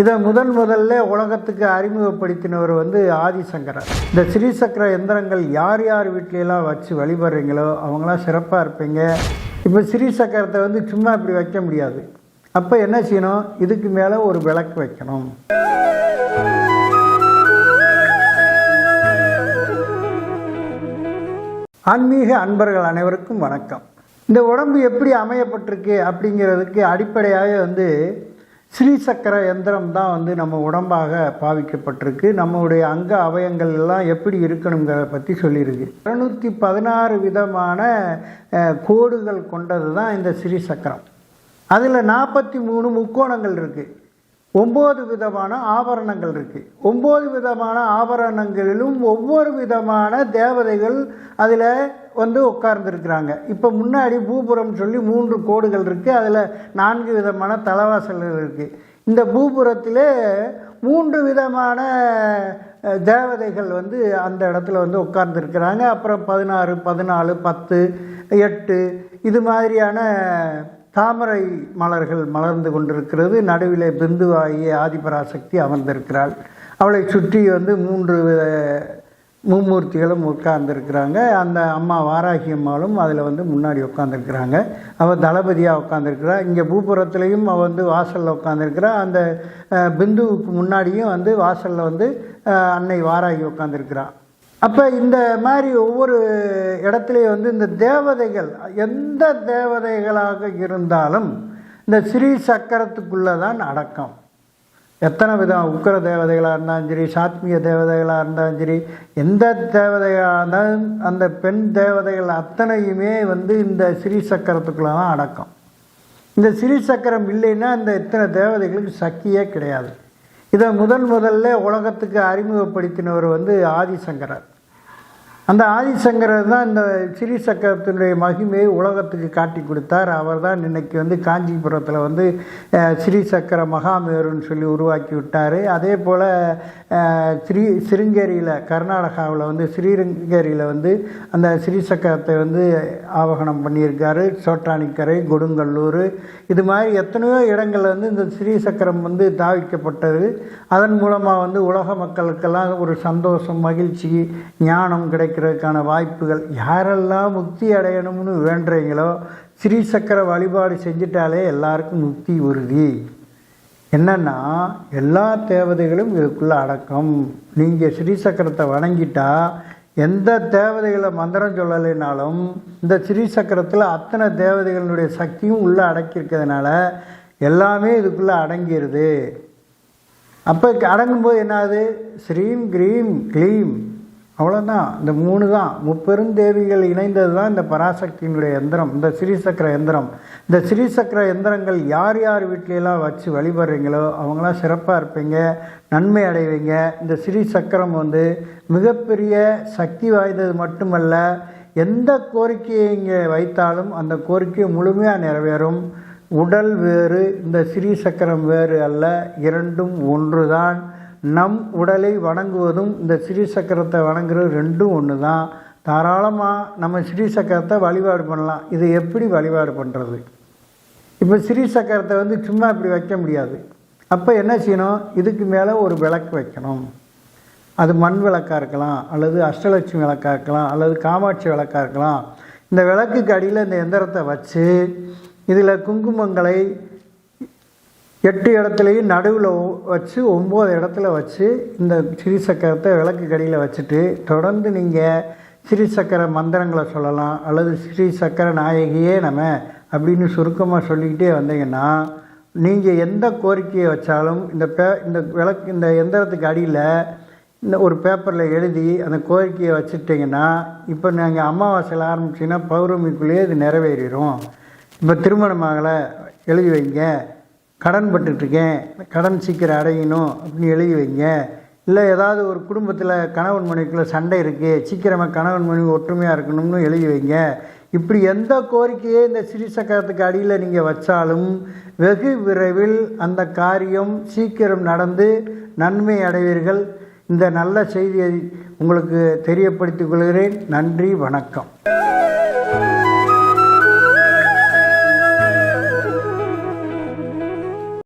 இதை முதன் முதல்ல உலகத்துக்கு அறிமுகப்படுத்தினவர் வந்து ஆதிசங்கரர். இந்த ஸ்ரீசக்கர எந்திரங்கள் யார் யார் வீட்லையெல்லாம் வச்சு வழிபடுறீங்களோ அவங்களாம் சிறப்பாக இருப்பீங்க. இப்போ ஸ்ரீசக்கரத்தை வந்து சும்மா இப்படி வைக்க முடியாது. அப்போ என்ன செய்யணும்? இதுக்கு மேலே ஒரு விளக்கு வைக்கணும். ஆன்மீக அன்பர்கள் அனைவருக்கும் வணக்கம். இந்த உடம்பு எப்படி அமையப்பட்டிருக்கு அப்படிங்கிறதுக்கு அடிப்படையாக வந்து ஸ்ரீசக்கர எந்திரம் தான் வந்து நம்ம உடம்பாக பாவிக்கப்பட்டிருக்கு. நம்மளுடைய அங்க அவயங்கள் எல்லாம் எப்படி இருக்கணுங்கிறத பற்றி சொல்லியிருக்கு. இரநூத்தி பதினாறு விதமான கோடுகள் கொண்டது தான் இந்த ஸ்ரீசக்கரம். அதில் நாற்பத்தி மூணு முக்கோணங்கள் இருக்குது ஒம்பது விதமான ஆபரணங்கள் இருக்குது ஒம்பது விதமான ஆபரணங்களிலும் ஒவ்வொரு விதமான தேவதைகள் அதில் வந்து உட்கார்ந்துருக்குறாங்க. இப்போ முன்னாடி பூபுரம் சொல்லி மூன்று கோடுகள் இருக்குது அதில் நான்கு விதமான தலவாசல்கள் இருக்குது இந்த பூபுரத்தில் மூன்று விதமான தேவதைகள் வந்து அந்த இடத்துல வந்து உட்கார்ந்துருக்கிறாங்க. அப்புறம் பதினாறு பதினாலு பத்து எட்டு இது மாதிரியான தாமரை மலர்கள் மலர்ந்து கொண்டிருக்கிறது. நடுவிலே பிந்துவாகிய ஆதிபராசக்தி அமர்ந்திருக்கிறாள். அவளை சுற்றி வந்து மூன்று வித- மும்மூர்த்திகளும் உட்கார்ந்துருக்கிறாங்க. அந்த அம்மா வாராகி அம்மாளும் அதில் வந்து முன்னாடி உட்காந்துருக்கிறாங்க அவள் தளபதியாக உட்காந்துருக்கிறா இங்கே பூபுரத்துலேயும் அவள் வந்து வாசலில் உட்காந்துருக்கிறா அந்த பிந்துவுக்கு முன்னாடியும் வந்து வாசலில் வந்து அன்னை வாராகி உட்காந்துருக்கிறான் அப்போ இந்த மாதிரி ஒவ்வொரு இடத்துலையும் வந்து இந்த தேவதைகள் எந்த தேவதைகளாக இருந்தாலும் இந்த ஸ்ரீ சக்கரத்துக்குள்ளே தான் அடக்கம். எத்தனை விதம் உக்கிர தேவதைகளாக இருந்தாலும் சரி சாத்மிய தேவதைகளாக இருந்தாலும் சரி எந்த தேவதைகளாக இருந்தாலும் அந்த பெண் தேவதைகள் அத்தனையுமே வந்து இந்த ஸ்ரீ சக்கரத்துக்குள்ளே தான் அடக்கம். இந்த ஸ்ரீ சக்கரம் இல்லைன்னா இந்த இத்தனை தேவதைகளுக்கு சக்தியே கிடையாது. இதை முதன் முதல்ல உலகத்துக்கு அறிமுகப்படுத்தினவர் வந்து ஆதிசங்கரர். அந்த ஆதிசங்கரர் தான் இந்த ஸ்ரீ சக்கரத்தினுடைய மகிமையை உலகத்துக்கு காட்டி கொடுத்தார். அவர் தான் இன்னைக்கு வந்து காஞ்சிபுரத்தில் வந்து அஹ், ஸ்ரீ சக்கர மகாமேருன்னு சொல்லி உருவாக்கி விட்டார். அதே போல் ஸ்ரீ சிருங்கேரியில் கர்நாடகாவில் வந்து ஸ்ரீரங்கேரியில் வந்து அந்த ஸ்ரீ சக்கரத்தை வந்து ஆவகனம் பண்ணியிருக்காரு. சோட்டானிக்கரை கொடுங்கல்லூர் இது மாதிரி எத்தனையோ இடங்கள்ல வந்து இந்த ஸ்ரீ சக்கரம் வந்து தாவிக்கப்பட்டது. அதன் மூலமாக வந்து உலக மக்களுக்கெல்லாம் ஒரு சந்தோஷம் மகிழ்ச்சி ஞானம் கிடைக்கும் கிடைக்கிறதுக்கான வாய்ப்புகள் யாரெல்லாம் முக்தி அடையணும்னு வேண்டுறீங்களோ ஸ்ரீ சக்கர வழிபாடு செஞ்சிட்டாலே எல்லாருக்கும் முக்தி உறுதி. என்னன்னா எல்லா தேவதைகளும் இதுக்குள்ளே அடக்கம். நீங்கள் ஸ்ரீ சக்கரத்தை வணங்கிட்டா எந்த தேவதைகளை மந்திரம் சொல்லலைனாலும் இந்த ஸ்ரீ சக்கரத்தில் அத்தனை தேவதைகளுடைய சக்தியும் உள்ளே அடக்கியிருக்கிறதுனால எல்லாமே இதுக்குள்ளே அடங்கிடுது அப்போ அடங்கும்போது என்னாது ஸ்ரீம் க்ரீம் க்ளீம். அவ்வளோதான் இந்த மூணு தான் முப்பெருந்தேவிகள் இணைந்தது தான் இந்த பராசக்தியினுடைய எந்திரம் இந்த ஸ்ரீசக்கர எந்திரம். இந்த ஸ்ரீசக்கர எந்திரங்கள் யார் யார் வீட்லையெல்லாம் வச்சு வழிபடுறீங்களோ அவங்களாம் சிறப்பாக இருப்பீங்க நன்மை அடைவீங்க. இந்த ஸ்ரீ சக்கரம் வந்து மிகப்பெரிய சக்தி வாய்ந்தது மட்டுமல்ல எந்த கோரிக்கையை இங்கே வைத்தாலும் அந்த கோரிக்கை முழுமையாக நிறைவேறும். உடல் வேறு இந்த ஸ்ரீ சக்கரம் வேறு அல்ல இரண்டும் ஒன்று தான் நம் உடலை வணங்குவதும் இந்த ஸ்ரீ சக்கரத்தை வணங்குறது ரெண்டும் ஒன்று தான் தாராளமாக நம்ம ஸ்ரீ சக்கரத்தை வழிபாடு பண்ணலாம். இதை எப்படி வழிபாடு பண்ணுறது இப்போ ஸ்ரீ சக்கரத்தை வந்து சும்மா இப்படி வைக்க முடியாது. அப்போ என்ன செய்யணும்? இதுக்கு மேலே ஒரு விளக்கு வைக்கணும். அது மண் விளக்காக இருக்கலாம் அல்லது அஷ்டலட்சுமி விளக்காக இருக்கலாம் அல்லது காமாட்சி விளக்காக இருக்கலாம். இந்த விளக்குக்கு அடியில் இந்த எந்திரத்தை வச்சு இதில் குங்குமங்களை எட்டு இடத்துலையும் நடுவில் வச்சு ஒம்பது இடத்துல வச்சு இந்த ஸ்ரீ சக்கரத்தை விளக்கு கடியில் வச்சுட்டு தொடர்ந்து நீங்கள் ஸ்ரீ சக்கர மந்திரங்களை சொல்லலாம் அல்லது ஸ்ரீ சக்கர நாயகியே நம்ம அப்படின்னு சுருக்கமாக சொல்லிக்கிட்டே வந்தீங்கன்னா நீங்கள் எந்த கோரிக்கையை வச்சாலும் இந்த பே இந்த விளக்கு இந்த எந்திரத்துக்கு அடியில் இந்த ஒரு பேப்பரில் எழுதி அந்த கோரிக்கையை வச்சுட்டிங்கன்னா இப்போ நீங்கள் அமாவாசையில் ஆரம்பிச்சிங்கன்னா பௌர்ணமிக்குள்ளேயே இது நிறைவேறிடும் இப்போ திருமணமாகலை எழுதி வைங்க. கடன் பட்டுட்ருக்கேன் கடன் சீக்கிரம் அடையணும் அப்படின்னு எழுதி வைங்க. இல்லை ஏதாவது ஒரு குடும்பத்தில் கணவன் மனைவிக்குள்ளே சண்டை இருக்குது சீக்கிரமாக கணவன் மனைவி ஒற்றுமையாக இருக்கணும்னு எழுதி வைங்க. இப்படி எந்த கோரிக்கையை இந்த சிறிசக்கரத்துக்கு சக்கரத்துக்கு அடியில் நீங்கள் வச்சாலும் வெகு விரைவில் அந்த காரியம் சீக்கிரம் நடந்து நன்மை அடைவீர்கள். இந்த நல்ல செய்தியை உங்களுக்கு தெரியப்படுத்திக் கொள்கிறேன். நன்றி வணக்கம்.